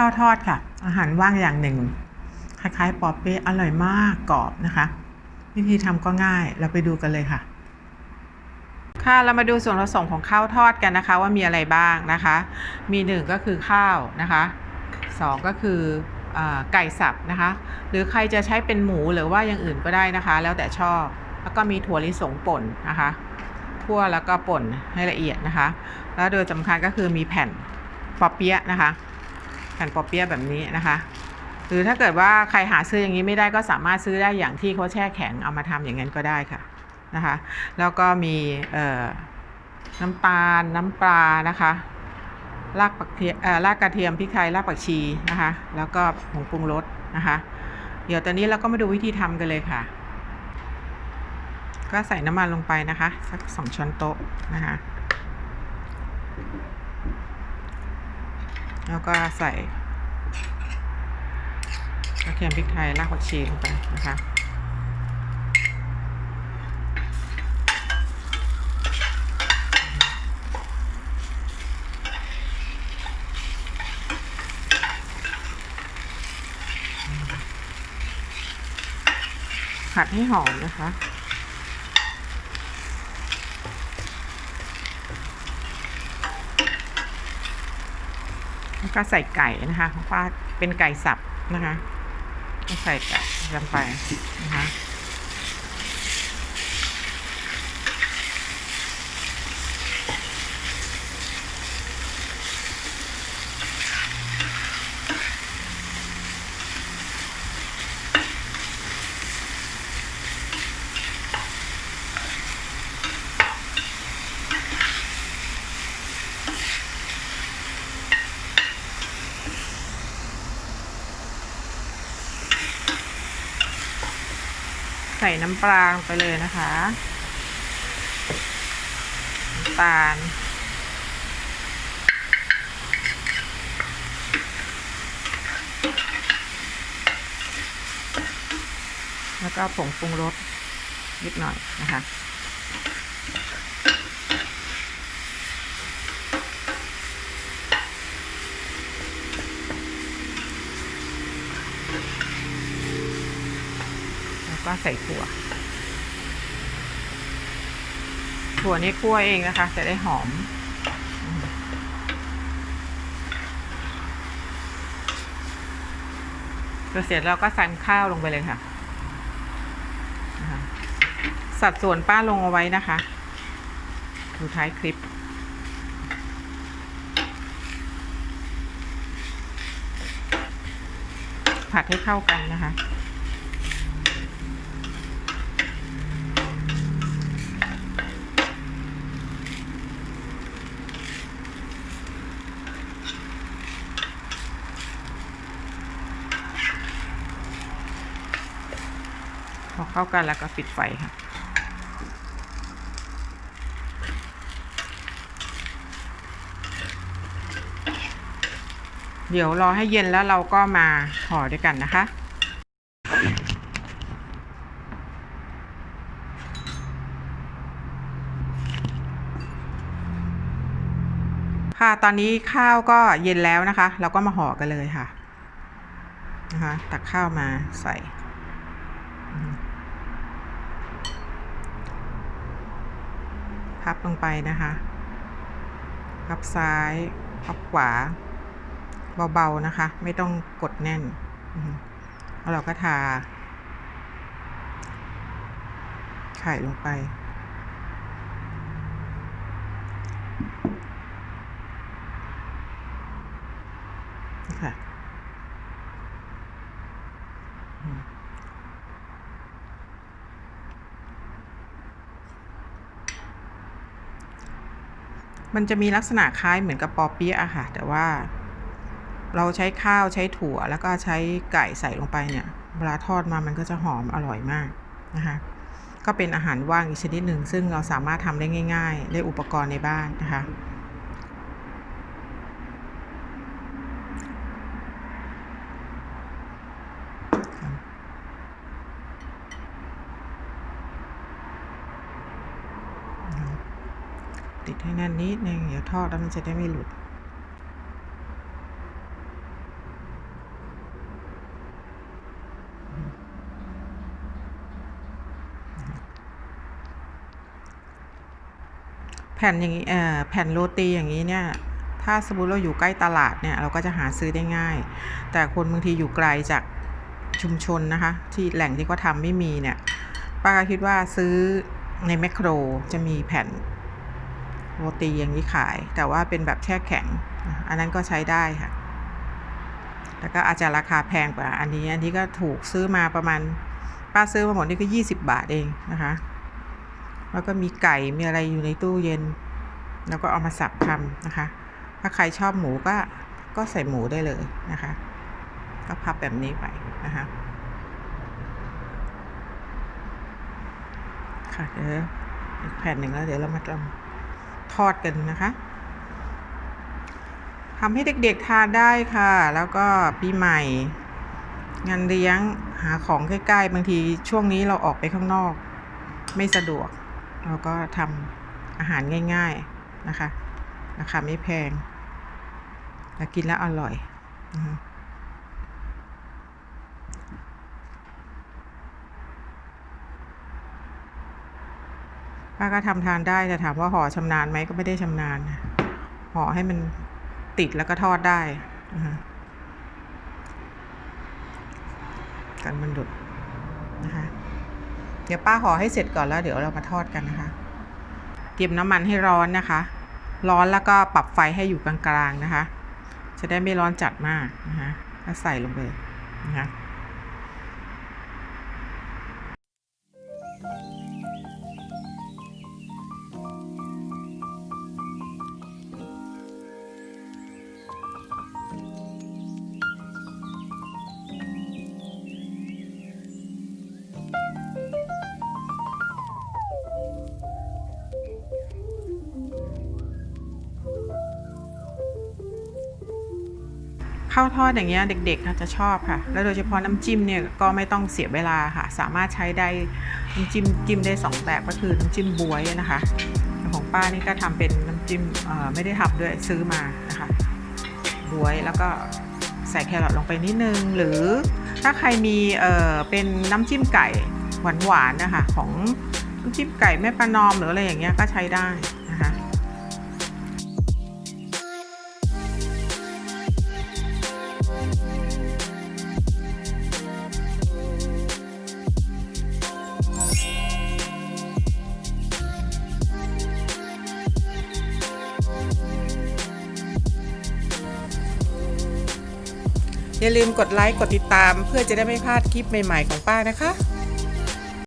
ข้าวทอดค่ะ อาหารว่างอย่างหนึ่ง คล้ายๆปอเปี๊ยะอร่อยมากกรอบนะคะ วิธีทำก็ง่ายเราไปดูกันเลยค่ะ ค่ะเรามาดูส่วนผสมของข้าวทอดกันนะคะ ว่ามีอะไรบ้างนะคะ มีหนึ่งก็คือข้าวนะคะสองก็คืออไก่สับนะคะ หรือใครจะใช้เป็นหมูหรือว่าอย่างอื่นก็ได้นะคะ แล้วแต่ชอบ แล้วก็มีถั่วลิสงป่นนะคะคั่วแล้วก็ป่นให้ละเอียดนะคะ แล้วโดยสำคัญก็คือมีแผ่นปอเปี๊ยะนะคะ แผ่นปอเปี๊ยะแบบนี้นะคะ หรือถ้าเกิดว่าใครหาซื้ออย่างนี้ไม่ได้ก็สามารถซื้อได้อย่างที่เขาแช่แข็งเอามาทำอย่างนั้นก็ได้ค่ะนะคะ แล้วก็มีน้ำตาลน้ำปลานะคะรากปักเทียรากกระเทียมพริกไทยรากผักชีนะคะ แล้วก็ผงปรุงรสนะคะ เดี๋ยวตอนนี้เราก็มาดูวิธีทำกันเลยค่ะ ก็ใส่น้ำมันลงไปนะคะ สักสองช้อนโต๊ะนะคะ แล้วก็ใส่กระเทียมพริกไทยรากผักชีลงไปนะคะผัดให้หอมนะคะ แล้วก็ใส่ไก่นะคะของป้าเป็นไก่สับนะคะใส่ไก่ลงไปนะคะ ส่น้ำปลาลงไปเลยนะคะน้ำตาลแล้วก็ผงปรุงรสนิดหน่อยนะคะ แล้วก็ ใส่ถั่ว ถั่วนี้คั่วเองนะคะ จะได้หอมพอเสร็จเราก็ใส่ข้าวลงไปเลยค่ะ สัดส่วนป้าลงเอาไว้นะคะ ดูท้ายคลิปผัดให้เข้ากันนะคะ เข้ากันแล้วก็ปิดไฟค่ะ เดี๋ยวรอให้เย็นแล้วเราก็มาห่อด้วยกันนะคะค่ะตอนนี้ข้าวก็เย็นแล้วนะคะ เราก็มาห่อกันเลยค่ะนะคะตักข้าวมาใส่ พับลงไปนะคะ พับซ้าย พับขวา เบาๆนะคะ ไม่ต้องกดแน่นแล้วเราก็ทา ไข่ลงไปค่ะ มันจะมีลักษณะคล้ายเหมือนกับปอเปี๊ยะอะค่ะ แต่ว่า เราใช้ข้าวใช้ถั่ว แล้วก็ใช้ไก่ใส่ลงไปเนี่ยเวลาทอดมามันก็จะหอมอร่อยมากนะคะ ก็เป็นอาหารว่างอีกชนิดหนึ่งซึ่งเราสามารถทำได้ง่าย ๆ ด้วยอุปกรณ์ในบ้านนะคะ ให้แน่นนิดนึงเดี๋ยวทอดแล้วมันจะได้ไม่หลุดแผ่นอย่างนี้แผ่นโรตีอย่างนี้เนี่ย ถ้าสมมติเราอยู่ใกล้ตลาดเนี่ย เราก็จะหาซื้อได้ง่าย แต่คนบางทีอยู่ไกลจากชุมชนนะคะ ที่แหล่งที่เขาทำไม่มีเนี่ย ป้าคิดว่าซื้อในแมคโครจะมีแผ่น โรตีอย่างนี้ขาย แต่ว่าเป็นแบบแช่แข็ง อันนั้นก็ใช้ได้ค่ะ แล้วก็อาจจะราคาแพงกว่า อันนี้ อันนี้ก็ถูกซื้อมาประมาณ ป้าซื้อมาหมดนี่ก็ยี่สิบบาทเองนะคะ แล้วก็มีไก่มีอะไรอยู่ในตู้เย็น แล้วก็เอามาสับทำนะคะ ถ้าใครชอบหมูก็ก็ใส่หมูได้เลยนะคะ ก็พับแบบนี้ไปนะคะค่ะเดี๋ยวอีกแผ่นหนึ่งแล้วเดี๋ยวเรามาทำ ทอดกันนะคะทำให้เด็กๆทานได้ค่ะ แล้วก็ปีใหม่ งานเลี้ยงหาของใกล้ๆ บางทีช่วงนี้เราออกไปข้างนอก ไม่สะดวก เราก็ทำอาหารง่าย ๆนะคะ ราคาไม่แพง และกินแล้วอร่อยนะคะ ป้าก็ทำทานได้แต่ถามว่าห่อชำนาญไหมก็ไม่ได้ชำนาญนะห่อให้มันติดแล้วก็ทอดได้นะคะกันมันดุดนะคะ เดี๋ยวป้าห่อให้เสร็จก่อนแล้วเดี๋ยวเรามาทอดกันนะคะ เตรียมน้ำมันให้ร้อนนะคะ ร้อนแล้วก็ปรับไฟให้อยู่กลางๆนะคะ จะได้ไม่ร้อนจัดมากนะคะแล้วใส่ลงไปนะคะ ข้าวทอดอย่างเงี้ยเด็กๆน่าจะชอบค่ะ แล้วโดยเฉพาะน้ำจิ้มเนี่ยก็ไม่ต้องเสียเวลาค่ะ สามารถใช้ได้น้ำจิ้มจิ้มได้สองแบบก็คือน้ำจิ้มบวยนะคะของป้านี่ก็ทำเป็นน้ำจิ้มไม่ได้ทำด้วยซื้อมานะคะบวยแล้วก็ใส่แครอทลงไปนิดนึง หรือถ้าใครมีเออเป็นน้ำจิ้มไก่หวานๆนะคะของน้ำจิ้มไก่แม่ประนอมหรืออะไรอย่างเงี้ยก็ใช้ได้ อย่าลืมกดไลค์กดติดตาม เพื่อจะได้ไม่พลาดคลิปใหม่ ๆ ของป้านะคะ